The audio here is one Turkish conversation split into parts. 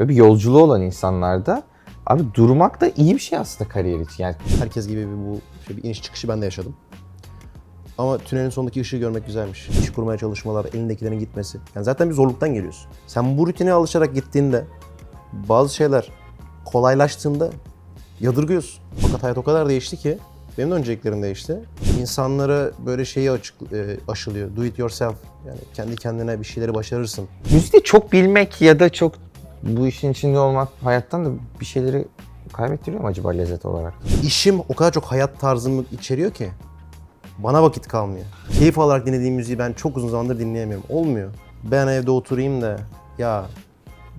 ve bir yolculuğu olan insanlarda abi durmak da iyi bir şey aslında kariyer için. Yani Herkes gibi bir bu şey, bir iniş çıkışı ben de yaşadım. Ama tünelin sonundaki ışığı görmek güzelmiş. İş kurmaya çalışmalar, elindekilerin gitmesi. Yani zaten bir zorluktan geliyorsun. Sen bu rutine alışarak gittiğinde bazı şeyler kolaylaştığında yadırgıyorsun. Fakat hayat o kadar değişti ki benim de önceliklerim değişti. İnsanlara böyle şeyi açık, e, aşılıyor. Do it yourself. Yani kendi kendine bir şeyleri başarırsın. müzikte çok bilmek ya da çok bu işin içinde olmak hayattan da bir şeyleri kaybettiriyor mu acaba lezzet olarak? İşim o kadar çok hayat tarzımı içeriyor ki bana vakit kalmıyor. Keyif alarak dinlediğim müziği ben çok uzun zamandır dinleyemiyorum. Olmuyor. Ben evde oturayım da ya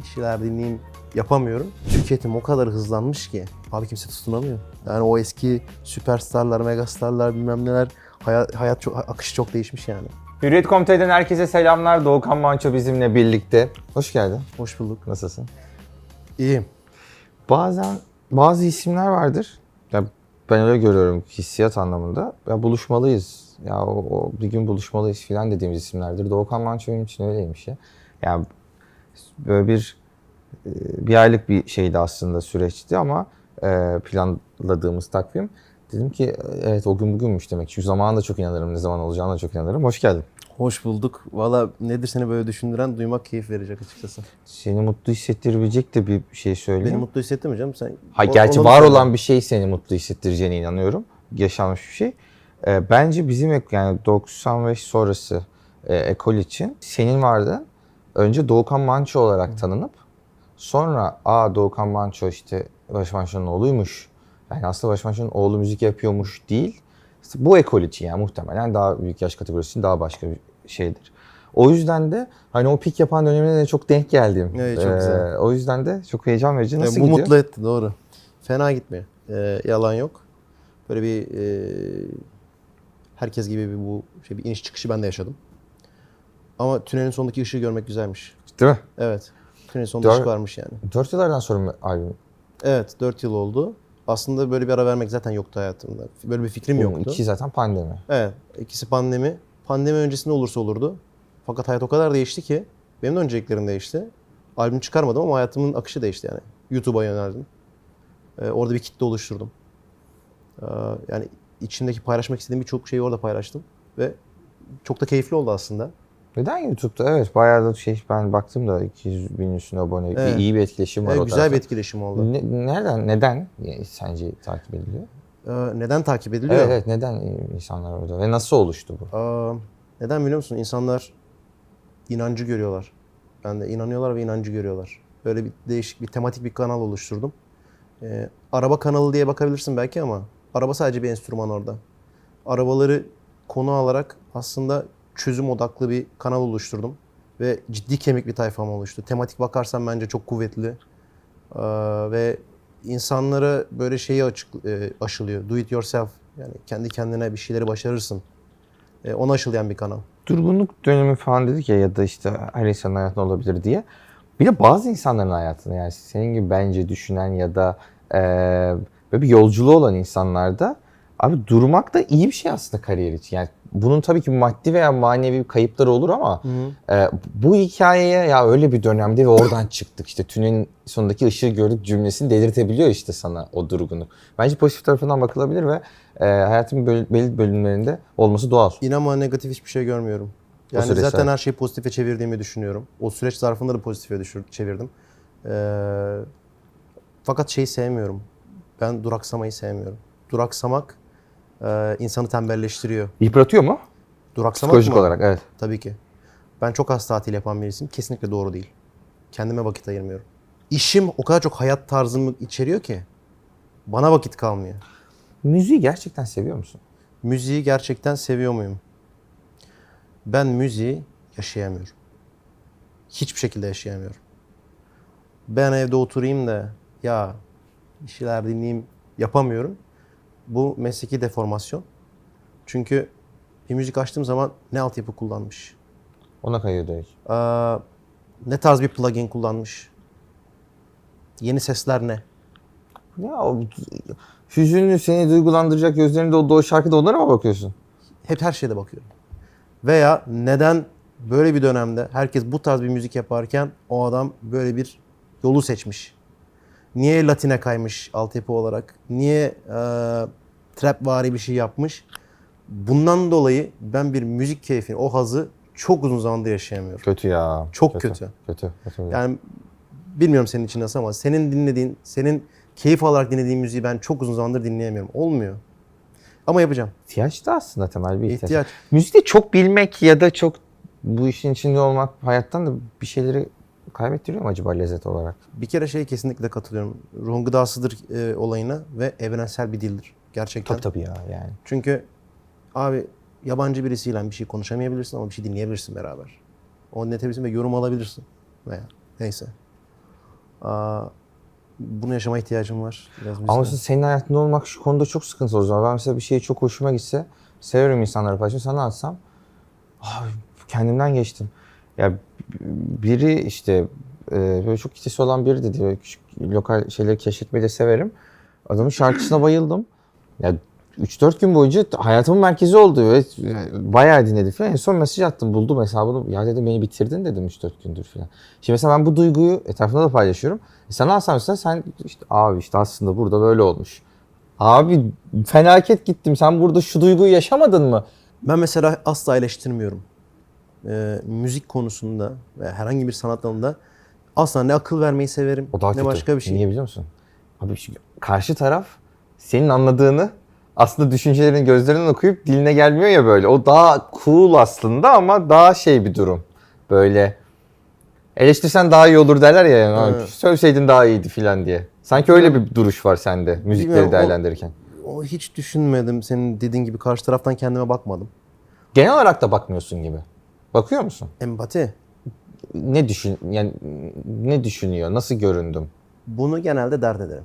bir şeyler dinleyeyim yapamıyorum. Tüketim o kadar hızlanmış ki abi kimse tutunamıyor. Yani o eski süperstarlar, megastarlar bilmem neler hayat, hayat çok, akışı çok değişmiş yani. Hürriyet.com.tr'den herkese selamlar. Doğukan Manço bizimle birlikte. Hoş geldin. Hoş bulduk. Nasılsın? İyiyim. Bazen bazı isimler vardır. Ya ben öyle görüyorum hissiyat anlamında. Ya buluşmalıyız. Ya o, o bir gün buluşmalıyız filan dediğimiz isimlerdir. Doğukan Manço benim için öyleymiş ya. Ya böyle bir e, bir aylık bir şeydi aslında süreçti ama e, planladığımız takvim. Dedim ki evet o gün bugünmüş demek. Çünkü zamana da çok inanırım. Ne zaman olacağına da çok inanırım. Hoş geldin. Hoş bulduk. Valla nedir seni böyle düşündüren duymak keyif verecek açıkçası. Seni mutlu hissettirebilecek de bir şey söyleyeyim. Beni mutlu hissettin mi canım? Sen Ha, o- gerçi var söyle. olan bir şey seni mutlu hissettireceğine inanıyorum. Yaşanmış bir şey. Ee, bence bizim yani 95 sonrası e, ekol için senin vardı. Önce Doğukan Manço olarak tanınıp sonra aa Doğukan Manço işte Barış Manço'nun oğluymuş. Yani aslında Barış Manço'nun oğlu müzik yapıyormuş değil. İşte bu ekol için yani muhtemelen daha büyük yaş kategorisi için daha başka bir şeydir. O yüzden de hani o pik yapan dönemine de çok denk geldim. Evet, çok güzel. o yüzden de çok heyecan verici. Ya Nasıl bu gidiyor? mutlu etti doğru. Fena gitmiyor. Ee, yalan yok. Böyle bir e, herkes gibi bir bu şey bir iniş çıkışı ben de yaşadım. Ama tünelin sonundaki ışığı görmek güzelmiş. Değil mi? Evet. Tünelin sonunda Dör- ışık varmış yani. Dört yıllardan sonra mı albüm? Evet 4 yıl oldu. Aslında böyle bir ara vermek zaten yoktu hayatımda. Böyle bir fikrim Bunun yoktu. İki zaten pandemi. Evet. ikisi pandemi. Pandemi öncesinde olursa olurdu. Fakat hayat o kadar değişti ki benim de önceliklerim değişti. Albüm çıkarmadım ama hayatımın akışı değişti yani. YouTube'a yöneldim. Ee, orada bir kitle oluşturdum. Ee, yani içimdeki paylaşmak istediğim birçok şeyi orada paylaştım. Ve çok da keyifli oldu aslında. Neden YouTube'da? Evet bayağı da şey ben baktım da 200 bin üstüne abone. Evet. İyi bir etkileşim var Ee, o güzel tarafta. bir etkileşim oldu. Ne- nereden? Neden yani sence takip ediliyor? Ee, neden takip ediliyor? Evet, evet neden insanlar orada ve nasıl oluştu bu? Aa, neden biliyor musun? İnsanlar inancı görüyorlar. Ben de inanıyorlar ve inancı görüyorlar. Böyle bir değişik bir tematik bir kanal oluşturdum. Ee, araba kanalı diye bakabilirsin belki ama araba sadece bir enstrüman orada. Arabaları konu alarak aslında çözüm odaklı bir kanal oluşturdum. Ve ciddi kemik bir tayfam oluştu. Tematik bakarsan bence çok kuvvetli. Ee, ve insanlara böyle şeyi açık, e, aşılıyor. Do it yourself. Yani kendi kendine bir şeyleri başarırsın. E, ona aşılayan bir kanal. Durgunluk dönemi falan dedik ya ya da işte her insanın hayatında olabilir diye. Bir de bazı insanların hayatında yani senin gibi bence düşünen ya da eee, böyle bir yolculuğu olan insanlarda abi durmak da iyi bir şey aslında kariyer için. Yani bunun tabii ki maddi veya manevi kayıpları olur ama e, bu hikayeye ya öyle bir dönemde ve oradan çıktık işte tünelin sonundaki ışığı gördük cümlesini delirtebiliyor işte sana o durgunluk. Bence pozitif tarafından bakılabilir ve e, hayatın böl- belli bölümlerinde olması doğal. İnan bana negatif hiçbir şey görmüyorum. Yani süreçte. zaten her şeyi pozitife çevirdiğimi düşünüyorum. O süreç zarfında da pozitife düşür, çevirdim. Ee, fakat şeyi sevmiyorum. Ben duraksamayı sevmiyorum. Duraksamak e, insanı tembelleştiriyor. Yıpratıyor mu? Duraksamak Psikolojik mı? olarak evet. Tabii ki. Ben çok az tatil yapan birisiyim. Kesinlikle doğru değil. Kendime vakit ayırmıyorum. İşim o kadar çok hayat tarzımı içeriyor ki bana vakit kalmıyor. Müziği gerçekten seviyor musun? Müziği gerçekten seviyor muyum? Ben müziği yaşayamıyorum. Hiçbir şekilde yaşayamıyorum. Ben evde oturayım da ya bir şeyler dinleyeyim yapamıyorum. Bu mesleki deformasyon. Çünkü bir müzik açtığım zaman ne altyapı kullanmış, Ona kayıyor direkt. Aa, ne tarz bir plugin kullanmış, yeni sesler ne? Ya o hüzünlü seni duygulandıracak gözlerinde olduğu o şarkıda onlara mı bakıyorsun? Hep her şeyde bakıyorum. Veya neden böyle bir dönemde herkes bu tarz bir müzik yaparken o adam böyle bir yolu seçmiş? Niye Latine kaymış altyapı olarak? Niye e, trap vari bir şey yapmış? Bundan dolayı ben bir müzik keyfini, o hazı çok uzun zamandır yaşayamıyorum. Kötü ya. Çok kötü. Kötü. Kötü. kötü. Yani bilmiyorum senin için nasıl ama senin dinlediğin, senin keyif alarak dinlediğin müziği ben çok uzun zamandır dinleyemiyorum. Olmuyor. Ama yapacağım. ihtiyaç da aslında temel bir ihtiyaç. İhtiyaç. Müzikte çok bilmek ya da çok bu işin içinde olmak hayattan da bir şeyleri kaybettiriyor mu acaba lezzet olarak? Bir kere şey kesinlikle katılıyorum. Ruhun gıdasıdır e, olayına ve evrensel bir dildir. Gerçekten. Tabii tabii ya yani. Çünkü abi yabancı birisiyle bir şey konuşamayabilirsin ama bir şey dinleyebilirsin beraber. Onu dinletebilirsin ve yorum alabilirsin. Veya neyse. Aa, bunu yaşama ihtiyacım var. Biraz Ama mesela senin hayatında olmak şu konuda çok sıkıntılı o zaman. Ben mesela bir şey çok hoşuma gitse severim insanları paylaşmayı. Sana atsam abi kendimden geçtim. Ya biri işte e, böyle çok kitlesi olan biri dedi. Küçük lokal şeyleri keşfetmeyi de severim. Adamın şarkısına bayıldım. Ya 3-4 gün boyunca hayatımın merkezi oldu. Ve bayağı dinledi falan. En son mesaj attım. Buldum hesabını. Ya dedim beni bitirdin dedim 3-4 gündür falan. Şimdi mesela ben bu duyguyu etrafında da paylaşıyorum. E sana alsam mesela sen işte abi işte aslında burada böyle olmuş. Abi felaket gittim. Sen burada şu duyguyu yaşamadın mı? Ben mesela asla eleştirmiyorum. Ee, müzik konusunda ve herhangi bir sanat dalında asla ne akıl vermeyi severim O daha ne kötü. başka bir şey. Niye biliyor musun? Abi şu karşı taraf senin anladığını aslında düşüncelerini gözlerinden okuyup diline gelmiyor ya böyle. O daha cool aslında ama daha şey bir durum. Böyle eleştirsen daha iyi olur derler ya. Yani. Evet. Söyleseydin daha iyiydi filan diye. Sanki öyle bir duruş var sende müzikleri Bilmiyorum, o- değerlendirirken. O hiç düşünmedim. Senin dediğin gibi karşı taraftan kendime bakmadım. Genel olarak da bakmıyorsun gibi. Bakıyor musun? Empati. Ne düşün yani ne düşünüyor? Nasıl göründüm? Bunu genelde dert ederim.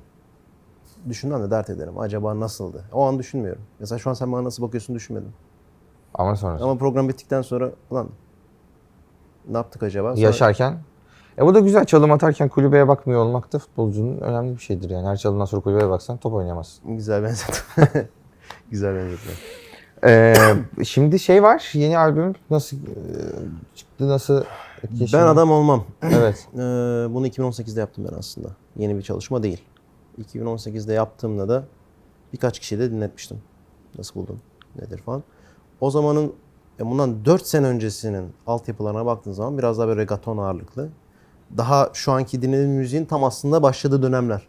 Düşünmem de dert ederim. Acaba nasıldı? O an düşünmüyorum. Mesela şu an sen bana nasıl bakıyorsun düşünmedim. Ama sonrası. Ama program bittikten sonra ulan ne yaptık acaba? Sonra- Yaşarken. E bu da güzel. Çalım atarken kulübeye bakmıyor olmak da futbolcunun önemli bir şeydir yani. Her çalımdan sonra kulübeye baksan top oynayamazsın. Güzel benzetme. Güzel benzetme. Ee, şimdi şey var. Yeni albüm nasıl e, çıktı? Nasıl etkileşim Ben adam olmam. Evet. Ee, bunu 2018'de yaptım ben aslında. Yeni bir çalışma değil. 2018'de yaptığımda da birkaç kişiye de dinletmiştim. Nasıl buldun? Nedir falan. O zamanın e, bundan 4 sene öncesinin altyapılarına baktığın zaman biraz daha böyle reggaeton ağırlıklı. Daha şu anki dinlediğim müziğin tam aslında başladığı dönemler.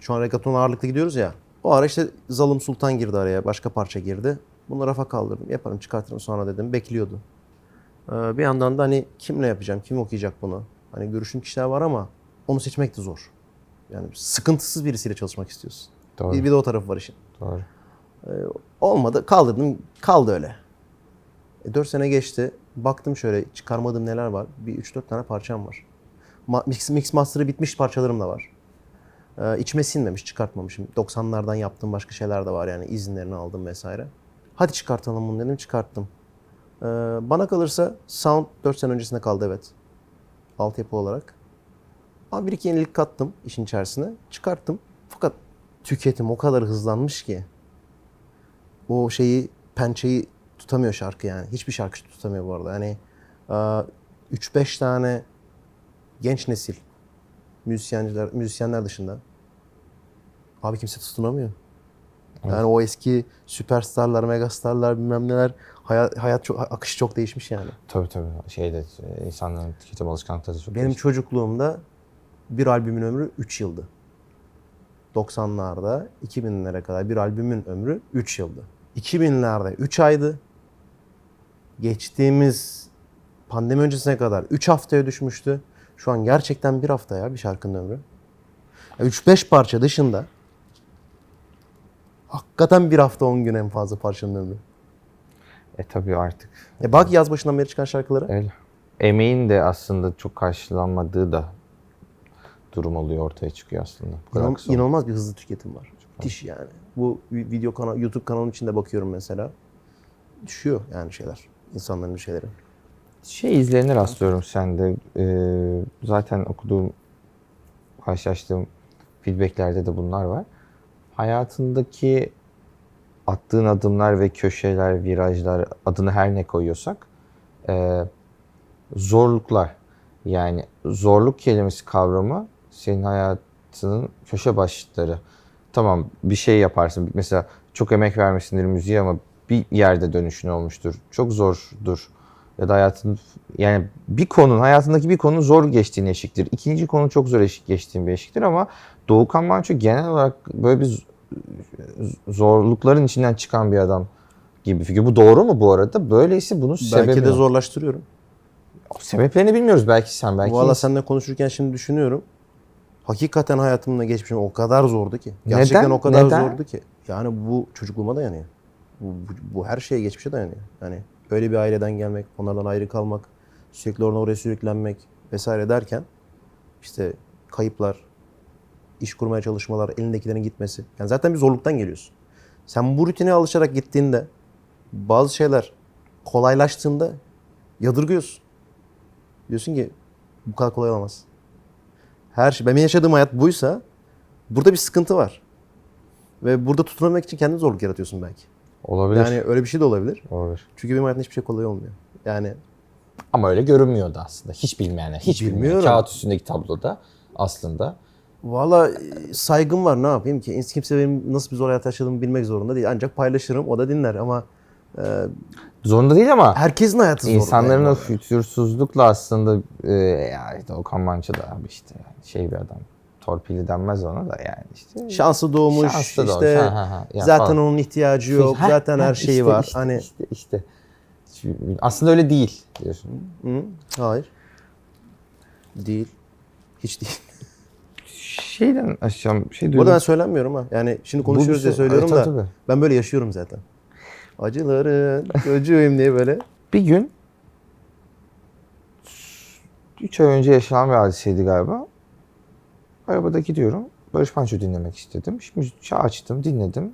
Şu an reggaeton ağırlıklı gidiyoruz ya. O ara işte Zalım Sultan girdi araya. Başka parça girdi. Bunu rafa kaldırdım. Yaparım çıkartırım sonra dedim. Bekliyordu. Ee, bir yandan da hani kimle yapacağım, kim okuyacak bunu? Hani görüşün kişiler var ama onu seçmek de zor. Yani sıkıntısız birisiyle çalışmak istiyorsun. Doğru. Bir, bir de o tarafı var işin. Doğru. Olmadı, kaldırdım, kaldı öyle. E, 4 sene geçti. Baktım şöyle çıkarmadığım neler var. Bir 3-4 tane parçam var. Ma- mix, mix master'ı bitmiş parçalarım da var. Ee, içime sinmemiş, çıkartmamışım. 90'lardan yaptığım başka şeyler de var yani izinlerini aldım vesaire. Hadi çıkartalım bunu dedim, çıkarttım. Ee, bana kalırsa sound 4 sene öncesinde kaldı evet. Altyapı olarak. Ama bir iki yenilik kattım işin içerisine. Çıkarttım. Fakat tüketim o kadar hızlanmış ki o şeyi pençeyi tutamıyor şarkı yani. Hiçbir şarkı tutamıyor bu arada. Yani 3-5 tane genç nesil müzisyenler, müzisyenler dışında abi kimse tutunamıyor. Yani o eski süperstarlar, megastarlar bilmem neler hayat, hayat çok, akışı çok değişmiş yani. Tabii tabii. Şeyde insanların tüketim alışkanlıkları çok Benim değişik. çocukluğumda bir albümün ömrü 3 yıldı. 90'larda 2000'lere kadar bir albümün ömrü 3 yıldı. 2000'lerde 3 aydı. Geçtiğimiz pandemi öncesine kadar 3 haftaya düşmüştü. Şu an gerçekten bir hafta ya bir şarkının ömrü. 3-5 parça dışında hakikaten bir hafta 10 gün en fazla parçanın ömrü. E tabii artık. E bak yaz başından beri çıkan şarkılara. Öyle. Emeğin de aslında çok karşılanmadığı da durum oluyor ortaya çıkıyor aslında. Bu kadar İnan- inanılmaz bir hızlı tüketim var. Müthiş yani. Bu vi- video kanal, YouTube kanalının içinde bakıyorum mesela. Düşüyor yani şeyler. insanların şeyleri. Şey izlerine rastlıyorum sende. Ee, zaten okuduğum, karşılaştığım feedbacklerde de bunlar var. Hayatındaki attığın adımlar ve köşeler, virajlar, adını her ne koyuyorsak e, zorluklar. Yani zorluk kelimesi kavramı senin hayatının köşe başları. Tamam bir şey yaparsın. Mesela çok emek vermişsindir müziğe ama bir yerde dönüşün olmuştur. Çok zordur. Ya da hayatın yani bir konun hayatındaki bir konu zor geçtiğin eşiktir. İkinci konu çok zor eşik geçtiğin bir eşiktir ama Doğukan Manço genel olarak böyle bir zorlukların içinden çıkan bir adam gibi bir figür. Bu doğru mu bu arada? Böyleyse bunun sebebi Belki de ne? zorlaştırıyorum. Sebeplerini bilmiyoruz belki sen belki. Valla seninle konuşurken şimdi düşünüyorum. Hakikaten hayatımda geçmişim o kadar zordu ki. Gerçekten Neden? o kadar Neden? zordu ki. Yani bu çocukluğuma dayanıyor. Bu, bu, bu her şeye geçmişe dayanıyor. Yani öyle bir aileden gelmek, onlardan ayrı kalmak, sürekli oradan oraya sürüklenmek vesaire derken işte kayıplar, iş kurmaya çalışmalar, elindekilerin gitmesi. Yani zaten bir zorluktan geliyorsun. Sen bu rutine alışarak gittiğinde bazı şeyler kolaylaştığında yadırgıyorsun. Diyorsun ki bu kadar kolay olamaz. Her şey, benim yaşadığım hayat buysa burada bir sıkıntı var. Ve burada tutunamak için kendin zorluk yaratıyorsun belki. Olabilir. Yani öyle bir şey de olabilir. Olabilir. Çünkü benim hayatımda hiçbir şey kolay olmuyor. Yani Ama öyle görünmüyordu aslında. Hiç bilmeyenler. Hiç. Bilmiyorum. Kağıt üstündeki tabloda aslında. Valla e, saygım var ne yapayım ki? Kimse benim nasıl bir zor hayat yaşadığımı bilmek zorunda değil. Ancak paylaşırım o da dinler ama e, Zorunda değil ama herkesin hayatı zor. insanların yani. o fütursuzlukla aslında e, ya işte Okan Manço da abi işte şey bir adam. Torpili denmez ona da yani işte. Şansı doğmuş, Şanslı doğmuş, işte ha, ha, ha. Ya zaten falan. onun ihtiyacı yok, Ha, zaten ha, her şeyi işte, var. işte, hani işte, işte. Aslında öyle değil diyorsun. Hı, hayır. Değil. Hiç değil. Şeyden aşacağım şey Bu duydum. arada ben söylenmiyorum ha. Yani şimdi konuşuyoruz diye söylüyorum da tabii. ben böyle yaşıyorum zaten. Acıların çocuğuyum diye böyle. Bir gün 3 ay önce yaşanan bir hadiseydi galiba. Arabada gidiyorum. Barış Manço dinlemek istedim. Şimdi şey açtım, dinledim.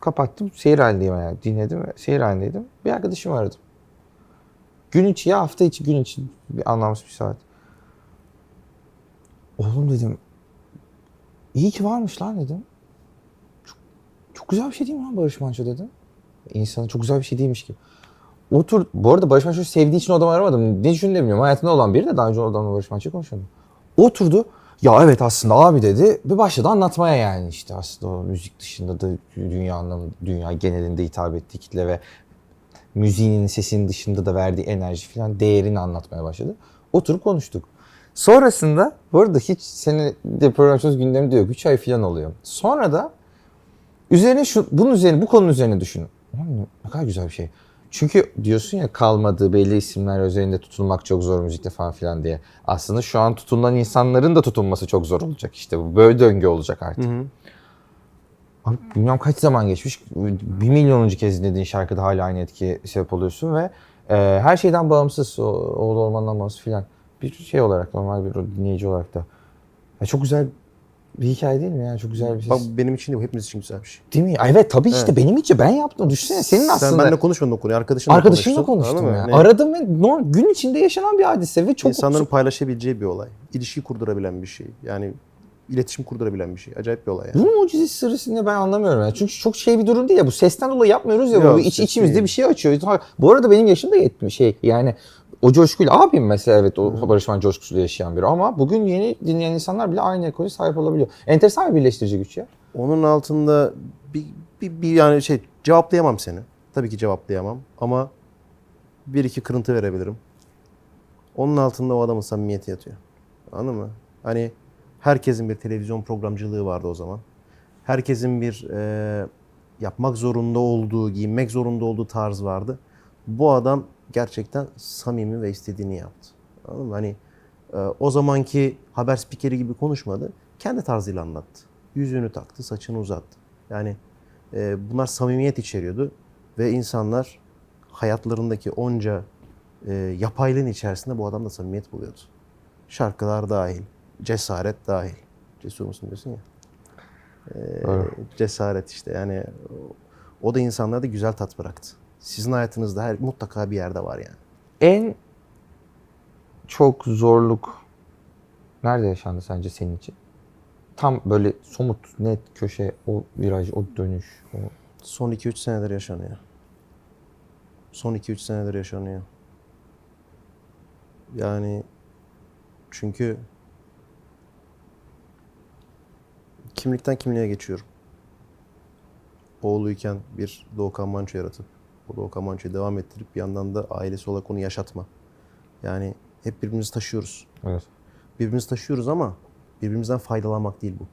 Kapattım. Seyir halindeyim yani. Dinledim ve seyir halindeydim. Bir arkadaşımı aradım. Gün içi ya hafta içi gün içi bir anlamsız bir saat. Oğlum dedim. İyi ki varmış lan dedim. Çok, çok güzel bir şey değil mi lan Barış Manço dedim. İnsanın çok güzel bir şey değilmiş gibi. Otur. Bu arada Barış Manço'yu sevdiği için o adamı aramadım. Ne düşündüğünü bilmiyorum. Hayatında olan biri de daha önce o adamla Barış Manço'yu konuşmadım. Oturdu. Ya evet aslında abi dedi. Bir başladı anlatmaya yani işte aslında o müzik dışında da dünya dünya genelinde hitap ettiği kitle ve müziğinin sesinin dışında da verdiği enerji falan değerini anlatmaya başladı. Oturup konuştuk. Sonrasında bu arada hiç senin de programcımız gündemde yok. 3 ay falan oluyor. Sonra da Üzerine şu, bunun üzerine, bu konunun üzerine düşün. Ulan Ne kadar güzel bir şey. Çünkü diyorsun ya kalmadığı belli isimler üzerinde tutulmak çok zor müzikte falan filan diye. Aslında şu an tutulan insanların da tutunması çok zor olacak işte. Bu böyle döngü olacak artık. Abi bilmem kaç zaman geçmiş. Bir milyonuncu kez dinlediğin şarkıda hala aynı etki sebep oluyorsun ve e, her şeyden bağımsız, o, oğlu ormandan bağımsız filan. Bir şey olarak, normal bir dinleyici olarak da. Ya çok güzel bir hikaye değil mi ya? Çok güzel bir şey. Bak benim için de bu hepimiz için güzel bir şey. Değil mi? Ay, Evet tabii işte Evet. benim için ben yaptım. Düşünsene senin aslında Sen benimle konuşmadın o konuyu. Arkadaşınla arkadaşımla konuştum anladın ya. Ne? Aradım ve norm, gün içinde yaşanan bir hadise ve çok İnsanların paylaşabileceği bir olay. İlişki kurdurabilen bir şey. Yani iletişim kurdurabilen bir şey. Acayip bir olay yani. bunun mucizesi sırrısını ben anlamıyorum ya. Çünkü çok şey bir durum değil ya. Bu sesten dolayı yapmıyoruz ya. Yok, bu iç içimizde değil. bir şey açıyor. Bu arada benim yaşım da yetmiş şey yani o coşkuyla abim mesela evet o Barış Manço coşkusuyla yaşayan biri ama bugün yeni dinleyen insanlar bile aynı ekole sahip olabiliyor. Enteresan bir birleştirici güç ya. Onun altında bir, bir, bir yani şey cevaplayamam seni. Tabii ki cevaplayamam ama bir iki kırıntı verebilirim. Onun altında o adamın samimiyeti yatıyor. Anladın mı? Hani herkesin bir televizyon programcılığı vardı o zaman. Herkesin bir e, yapmak zorunda olduğu, giyinmek zorunda olduğu tarz vardı. Bu adam gerçekten samimi ve istediğini yaptı. Anladın mı? Hani e, o zamanki haber spikeri gibi konuşmadı. Kendi tarzıyla anlattı. Yüzüğünü taktı, saçını uzattı. Yani e, bunlar samimiyet içeriyordu. Ve insanlar hayatlarındaki onca e, yapaylığın içerisinde bu adam da samimiyet buluyordu. Şarkılar dahil, cesaret dahil. Cesur musun diyorsun ya. E, Evet. cesaret işte yani o, o da insanlarda güzel tat bıraktı. Sizin hayatınızda her mutlaka bir yerde var yani. En çok zorluk nerede yaşandı sence senin için? Tam böyle somut, net köşe, o viraj, o dönüş, o Son 2-3 senedir yaşanıyor. Son 2-3 senedir yaşanıyor. Yani çünkü kimlikten kimliğe geçiyorum. Oğluyken bir Doğukan Manço yaratıp o Doğukan Manço'yu devam ettirip bir yandan da ailesi olarak onu yaşatma. Yani hep birbirimizi taşıyoruz. Evet. Birbirimizi taşıyoruz ama birbirimizden faydalanmak değil bu.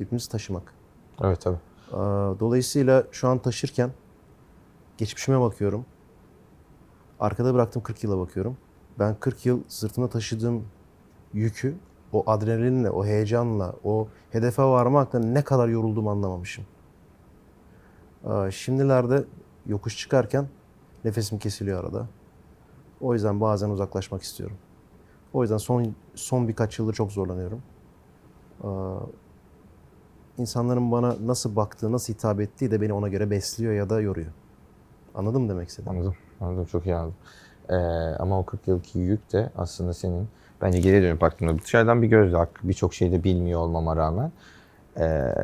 Birbirimizi taşımak. Evet tabii. Aa, Dolayısıyla şu an taşırken geçmişime bakıyorum. Arkada bıraktığım 40 yıla bakıyorum. Ben 40 yıl sırtımda taşıdığım yükü o adrenalinle, o heyecanla, o hedefe varmakla ne kadar yorulduğumu anlamamışım. Aa, Şimdilerde yokuş çıkarken nefesim kesiliyor arada. O yüzden bazen uzaklaşmak istiyorum. O yüzden son son birkaç yıldır çok zorlanıyorum. Aa, insanların bana nasıl baktığı, nasıl hitap ettiği de beni ona göre besliyor ya da yoruyor. Anladın mı demek istedim? Anladım. Anladım. Çok iyi anladım. Ee, ama o 40 yıllık yük de aslında senin bence geriye dönüp baktığımda dışarıdan bir gözle birçok şeyde bilmiyor olmama rağmen ee,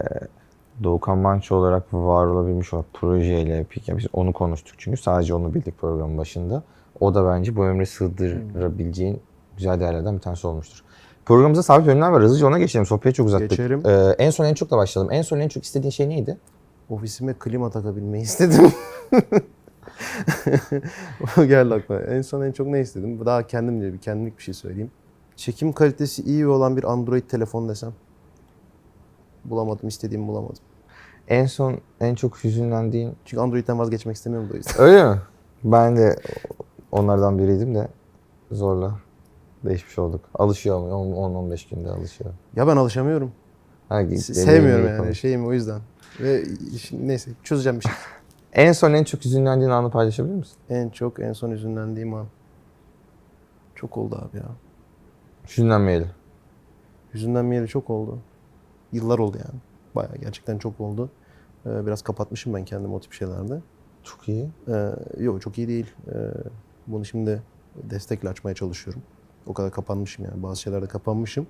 Doğukan Manço olarak var olabilmiş olan projeyle yani biz onu konuştuk çünkü sadece onu bildik programın başında. O da bence bu ömre sığdırabileceğin güzel değerlerden bir tanesi olmuştur. Programımızda sabit bölümler var. Hızlıca ona geçelim. Sohbeti çok uzattık. Geçelim. Ee, en son en çok da başlayalım. En son en çok istediğin şey neydi? Ofisime klima takabilmeyi istedim. O geldi aklıma. En son en çok ne istedim? Daha kendimce bir kendimlik bir şey söyleyeyim. Çekim kalitesi iyi olan bir Android telefon desem. Bulamadım, istediğimi bulamadım. En son en çok hüzünlendiğin Çünkü Android'den vazgeçmek istemiyorum o yüzden. Öyle mi? Ben de onlardan biriydim de zorla değişmiş olduk. Alışıyor mu? 10-15 günde alışıyor. Ya ben alışamıyorum. Ha, Sevmiyorum yani konu. şeyim o yüzden. Ve şimdi neyse çözeceğim bir şey. En son en çok hüzünlendiğin anı paylaşabilir misin? En çok en son üzünlendiğim an. Çok oldu abi ya. Hüzünlenmeyeli. Hüzünlenmeyeli çok oldu. Yıllar oldu yani. Bayağı gerçekten çok oldu. Ee, biraz kapatmışım ben kendimi o tip şeylerde. Çok iyi. Ee, yok çok iyi değil. Ee, bunu şimdi destekle açmaya çalışıyorum. O kadar kapanmışım yani. Bazı şeylerde kapanmışım.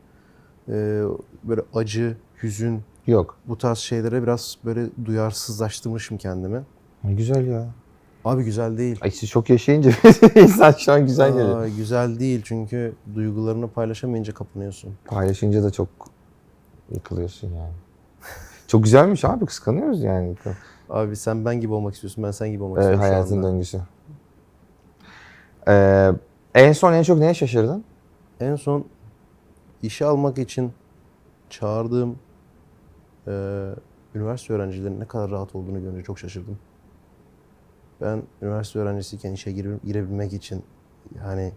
Ee, böyle acı, hüzün, Yok. bu tarz şeylere biraz böyle duyarsızlaştırmışım kendimi. Ne güzel ya. Abi güzel değil. Ay siz çok yaşayınca insan şu an güzel geliyor. Aa, güzel değil çünkü duygularını paylaşamayınca kapanıyorsun. Paylaşınca da çok yıkılıyorsun yani. Çok güzelmiş abi kıskanıyoruz yani. Abi sen ben gibi olmak istiyorsun, ben sen gibi olmak Evet, istiyorum şu hayatın anda. döngüsü. Ee, en son en çok neye şaşırdın? En son işe almak için çağırdığım eee, üniversite öğrencilerinin ne kadar rahat olduğunu görünce çok şaşırdım. Ben üniversite öğrencisiyken işe gire- girebilmek için yani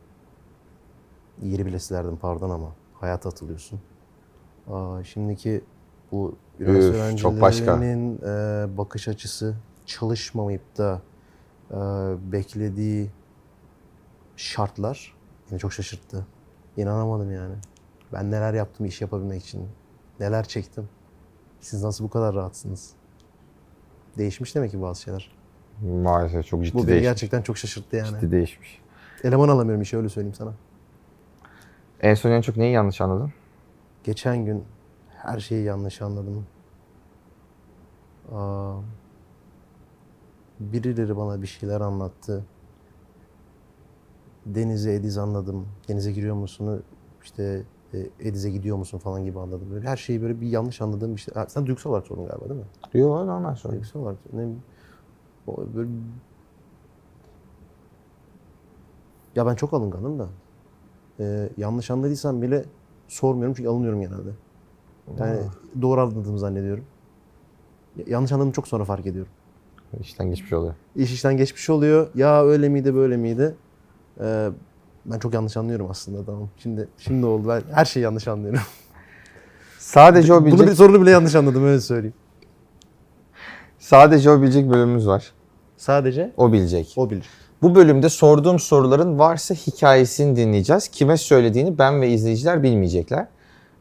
yeri bile silerdim pardon ama hayata atılıyorsun. Aa, şimdiki bu üniversite Üf, çok başka. öğrencilerinin eee, bakış açısı çalışmamayıp da eee, beklediği şartlar beni çok şaşırttı. İnanamadım yani. Ben neler yaptım iş yapabilmek için. Neler çektim. Siz nasıl bu kadar rahatsınız? Değişmiş demek ki bazı şeyler. Maalesef çok ciddi Bu beni değişmiş. gerçekten çok şaşırttı yani. Ciddi değişmiş. Eleman alamıyorum işe öyle söyleyeyim sana. En son en çok neyi yanlış anladın? Geçen gün her şeyi yanlış anladım. Aa, birileri bana bir şeyler anlattı. Deniz'e Ediz anladım. Denize giriyor musun? İşte e, Ediz'e gidiyor musun falan gibi anladım. Böyle her şeyi böyle bir yanlış anladığım bir şey. Ha, sen duygusal olarak sordun galiba değil mi? Yok normal sorun. Duygusal olarak ne böyle ya ben çok alınganım da. Ee, yanlış anladıysam bile sormuyorum çünkü alınıyorum genelde. Yani doğru anladığımı zannediyorum. Ya- Yanlış anladığımı çok sonra fark ediyorum. İşten geçmiş oluyor. İş işten geçmiş oluyor. Ya öyle miydi böyle miydi? Ee, ben çok yanlış anlıyorum aslında tamam. Şimdi şimdi oldu. Ben her şeyi yanlış anlıyorum. Sadece o Bunu bilecek, bir sorunu bile yanlış anladım öyle söyleyeyim. sadece o bilecek bölümümüz var. Sadece O bilecek. o bilir. Bu bölümde sorduğum soruların varsa hikayesini dinleyeceğiz. Kime söylediğini ben ve izleyiciler bilmeyecekler.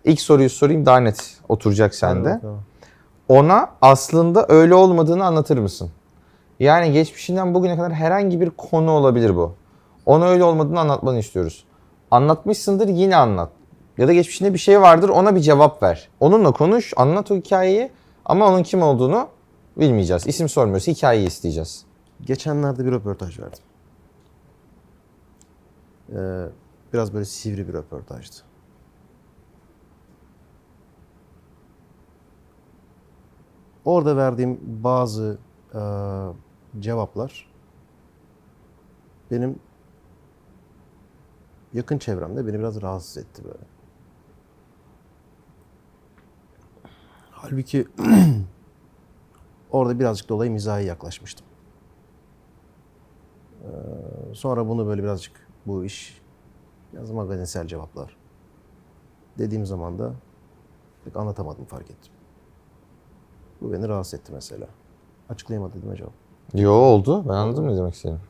İlk soruyu sorayım daha net oturacak sende. Tamam. Ona aslında öyle olmadığını anlatır mısın? Yani geçmişinden bugüne kadar herhangi bir konu olabilir bu. Ona öyle olmadığını anlatmanı istiyoruz. Anlatmışsındır yine anlat. Ya da geçmişinde bir şey vardır ona bir cevap ver. Onunla konuş, anlat o hikayeyi ama onun kim olduğunu bilmeyeceğiz. İsim sormuyoruz, hikayeyi isteyeceğiz. Geçenlerde bir röportaj verdim. Ee, biraz böyle sivri bir röportajdı. Orada verdiğim bazı e, cevaplar benim yakın çevremde beni biraz rahatsız etti böyle. Halbuki orada birazcık da olaya mizahi yaklaşmıştım. Ee, sonra bunu böyle birazcık bu iş biraz magazinsel cevaplar dediğim zaman da pek anlatamadım fark ettim. Bu beni rahatsız etti mesela. Açıklayamadı değil mi acaba? Yo oldu. Ben anladım ne demek istediğini.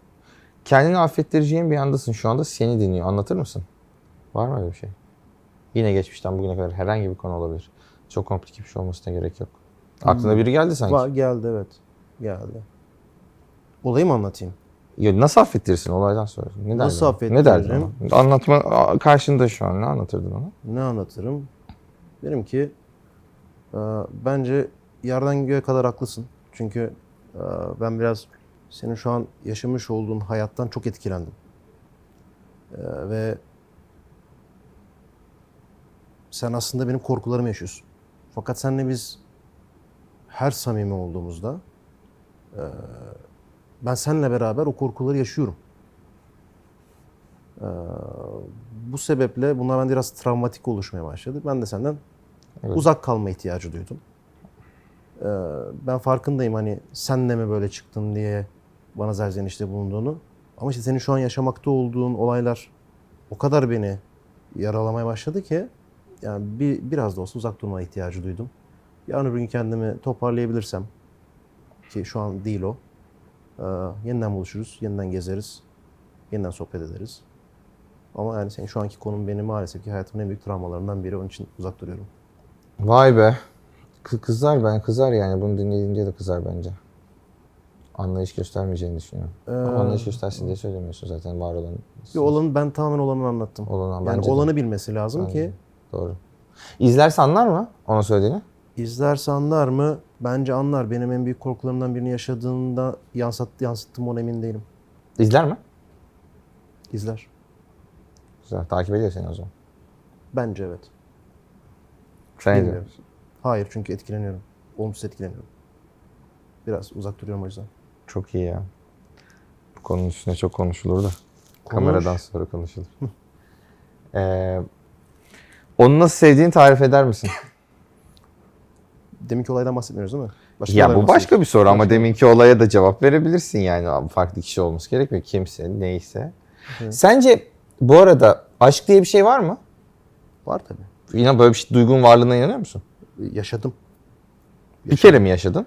Kendini affettireceğin bir andasın. Şu anda seni dinliyor. Anlatır mısın? Var mı öyle bir şey? Yine geçmişten bugüne kadar herhangi bir konu olabilir. Çok komplike bir şey olmasına gerek yok. Aklına biri geldi sanki. Var, geldi evet. Geldi. Olayı mı anlatayım? Ya nasıl affettirirsin olaydan sonra? Ne derdin? Nasıl ona? Ne derdin affettiririm? ona? Anlatma Aa, karşında şu an. Ne anlatırdın ona? Ne anlatırım? Derim ki e, bence yerden göğe kadar haklısın. Çünkü e, ben biraz senin şu an yaşamış olduğun hayattan çok etkilendim. E, ve sen aslında benim korkularımı yaşıyorsun. Fakat seninle biz her samimi olduğumuzda e, ben seninle beraber o korkuları yaşıyorum. E, bu sebeple bunlar bende biraz travmatik oluşmaya başladı. Ben de senden Evet. uzak kalma ihtiyacı duydum. Ee, ben farkındayım hani senle mi böyle çıktın diye bana zerzenişte bulunduğunu. Ama işte senin şu an yaşamakta olduğun olaylar o kadar beni yaralamaya başladı ki yani bir, biraz da olsa uzak durmaya ihtiyacı duydum. Yarın öbür gün kendimi toparlayabilirsem ki şu an değil o. ee, yeniden buluşuruz, yeniden gezeriz, yeniden sohbet ederiz. Ama yani senin şu anki konum benim maalesef ki hayatımın en büyük travmalarından biri. Onun için uzak duruyorum. Vay be. Kı- Kızar ben kızar yani. Bunu dinlediğince de kızar bence. Anlayış göstermeyeceğini düşünüyorum. Ama Ee, anlayış göstersin diye söylemiyorsun zaten var olan. Bir olanı ben tamamen olanı anlattım. Olan yani bence de. olanı bilmesi lazım Bence ki. Doğru. İzlerse anlar mı ona söylediğini? izlerse anlar mı? Bence anlar. Benim en büyük korkularımdan birini yaşadığında yansıt, yansıttım ona emin değilim. İzler mi? İzler. Güzel. Takip ediyor seni o zaman. Bence evet. Sen. Bilmiyorum. Hayır çünkü etkileniyorum. Olumsuz etkileniyorum. Biraz uzak duruyorum o yüzden. Çok iyi ya. Bu konunun üstüne çok konuşulur da. Kameradan sonra konuşulur. ee, onu nasıl sevdiğini tarif eder misin? Deminki olaydan bahsetmiyoruz değil mi? Başka ya bu başka bir soru ama deminki olaya da cevap verebilirsin yani. Farklı kişi olması gerekmiyor. Kimse, neyse. Sence bu arada aşk diye bir şey var mı? Var tabii. Yine böyle bir şey, duygun varlığına inanıyor musun? Yaşadım. Bir kere mi yaşadın?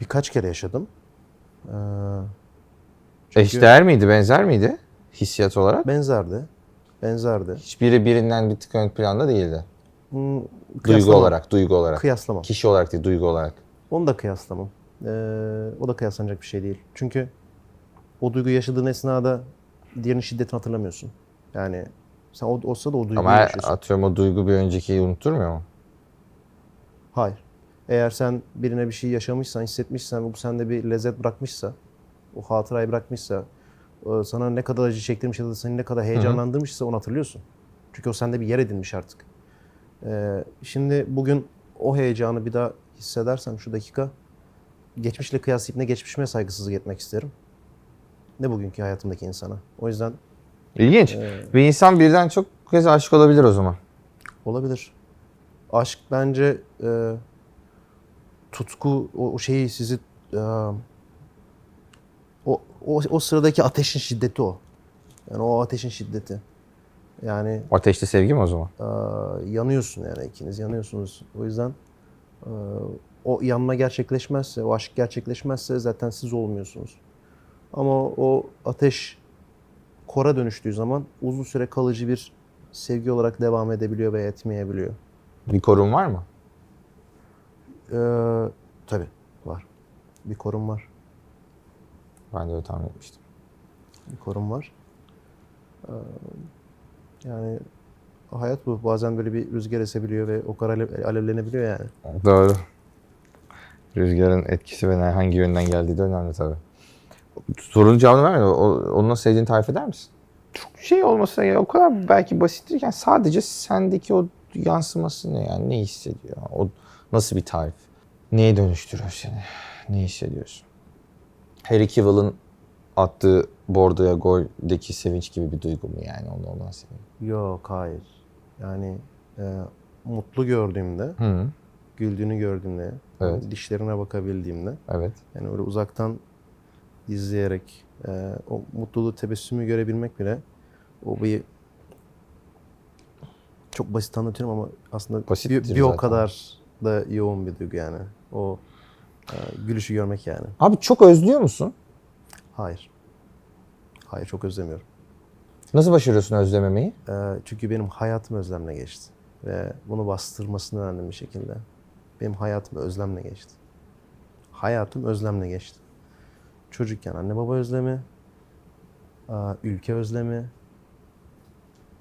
Birkaç kere yaşadım. Ee, Eşdeğer miydi, benzer miydi hissiyat olarak? benzerdi. Benzerdi. Hiçbiri birinden bir tık ön planda değildi. Hmm, Duygu olarak, duygu olarak. Kıyaslamam. Kişi olarak değil, duygu olarak. Onu da kıyaslamam. Ee, o da kıyaslanacak bir şey değil. Çünkü o duyguyu yaşadığın esnada diğerinin şiddetini hatırlamıyorsun. Yani sen o olsa da o duyguyu Ama yaşıyorsun. atıyorum o duygu bir öncekiyi unutturmuyor mu? Hayır. Eğer sen birine bir şey yaşamışsan, hissetmişsen ve bu sende bir lezzet bırakmışsa, o hatırayı bırakmışsa, e, sana ne kadar acı çektirmiş ya da seni ne kadar heyecanlandırmışsa onu hatırlıyorsun. Çünkü o sende bir yer edinmiş artık. Ee, şimdi bugün o heyecanı bir daha hissedersem şu dakika, geçmişle kıyaslayıp ne geçmişime saygısızlık etmek isterim, ne bugünkü hayatımdaki insana. O yüzden İlginç. Bir insan birden çok kez aşık olabilir o zaman. Olabilir. Aşk bence e, tutku, o, o şeyi sizi e, o, o, o sıradaki ateşin şiddeti o. Yani o ateşin şiddeti. Yani Ateşli sevgi mi o zaman? e, yanıyorsun yani ikiniz yanıyorsunuz. O yüzden e, o yanma gerçekleşmezse, o aşk gerçekleşmezse zaten siz olmuyorsunuz. Ama o ateş kora dönüştüğü zaman uzun süre kalıcı bir sevgi olarak devam edebiliyor ve etmeyebiliyor. Bir korun var mı? Ee, tabii var. Bir korum var. Ben de öyle tahmin etmiştim. Bir korum var. Ee, yani hayat bu. Bazen böyle bir rüzgar esebiliyor ve o kadar alev- alevlenebiliyor yani. Doğru. Rüzgarın etkisi ve hangi yönden geldiği de önemli tabii. Sorunun cevabını vermedi. Onu nasıl sevdiğini tarif eder misin? Çok şey olmasa ya o kadar belki basittirken sadece sendeki o yansıması ne yani ne hissediyor? O nasıl bir tarif? Neye dönüştürüyor seni? Ne hissediyorsun? Harry Kivill'ın attığı bordoya goldeki sevinç gibi bir duygu mu yani onda olan sevinç? Yok hayır. Yani e, mutlu gördüğümde, Hı. güldüğünü gördüğümde, Evet. dişlerine bakabildiğimde Evet. yani öyle uzaktan izleyerek e, o mutluluğu, tebessümü görebilmek bile o bir çok basit anlatıyorum ama aslında Basittir bir, bir o zaten. kadar da yoğun bir duygu yani. O e, gülüşü görmek yani. Abi çok özlüyor musun? Hayır. Hayır çok özlemiyorum. Nasıl başarıyorsun özlememeyi? Ee, çünkü benim hayatım özlemle geçti. Ve bunu bastırmasını öğrendim bir şekilde. Benim hayatım özlemle geçti. Hayatım özlemle geçti. Çocukken anne baba özlemi, aa, ülke özlemi,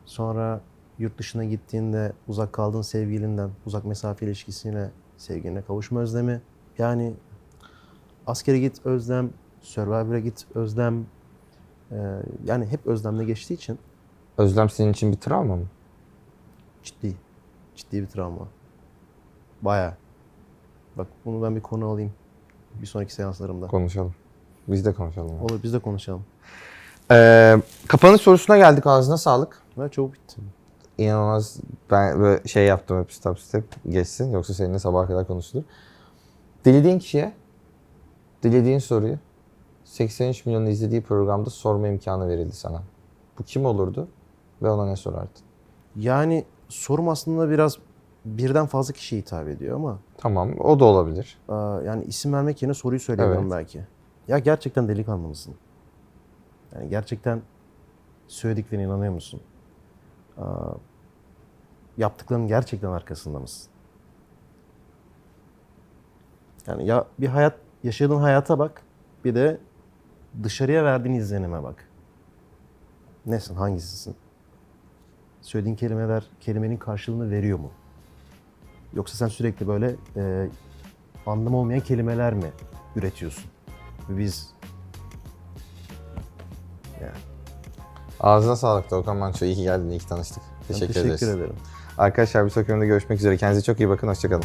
sonra yurt dışına gittiğinde uzak kaldığın sevgilinden, uzak mesafe ilişkisiyle sevgiline kavuşma özlemi. Yani askere git özlem, Survivor'a git özlem. Ee, yani hep özlemle geçtiği için Özlem senin için bir travma mı? Ciddi. Ciddi bir travma. Baya. Bak bunu ben bir konu alayım. Bir sonraki seanslarımda. Konuşalım. Biz de konuşalım. Olur biz de konuşalım. Ee, kapanış sorusuna geldik ağzına sağlık. Ben çok bitti. İnanılmaz ben böyle şey yaptım hep step step geçsin yoksa seninle sabaha kadar konuşulur. Dilediğin kişiye dilediğin soruyu 83 milyon izlediği programda sorma imkanı verildi sana. Bu kim olurdu ve ona ne sorardın? Yani sorum aslında biraz birden fazla kişiye hitap ediyor ama Tamam o da olabilir. yani isim vermek yerine soruyu söyleyebilirim Evet. belki. Ya gerçekten delikanlı mısın? Yani gerçekten söylediklerine inanıyor musun? Yaptıklarının gerçekten arkasında mısın? Yani ya bir hayat yaşadığın hayata bak, bir de dışarıya verdiğin izlenime bak. Nesin, hangisisin? Söylediğin kelimeler kelimenin karşılığını veriyor mu? Yoksa sen sürekli böyle e, anlam olmayan kelimeler mi üretiyorsun? Biz yani Ağzına sağlık Doğukan Manço. İyi ki geldin, iyi ki tanıştık. ben Teşekkür, teşekkür ederiz. ederim. Arkadaşlar bir sonraki bölümde görüşmek üzere. Kendinize çok iyi bakın. Hoşçakalın.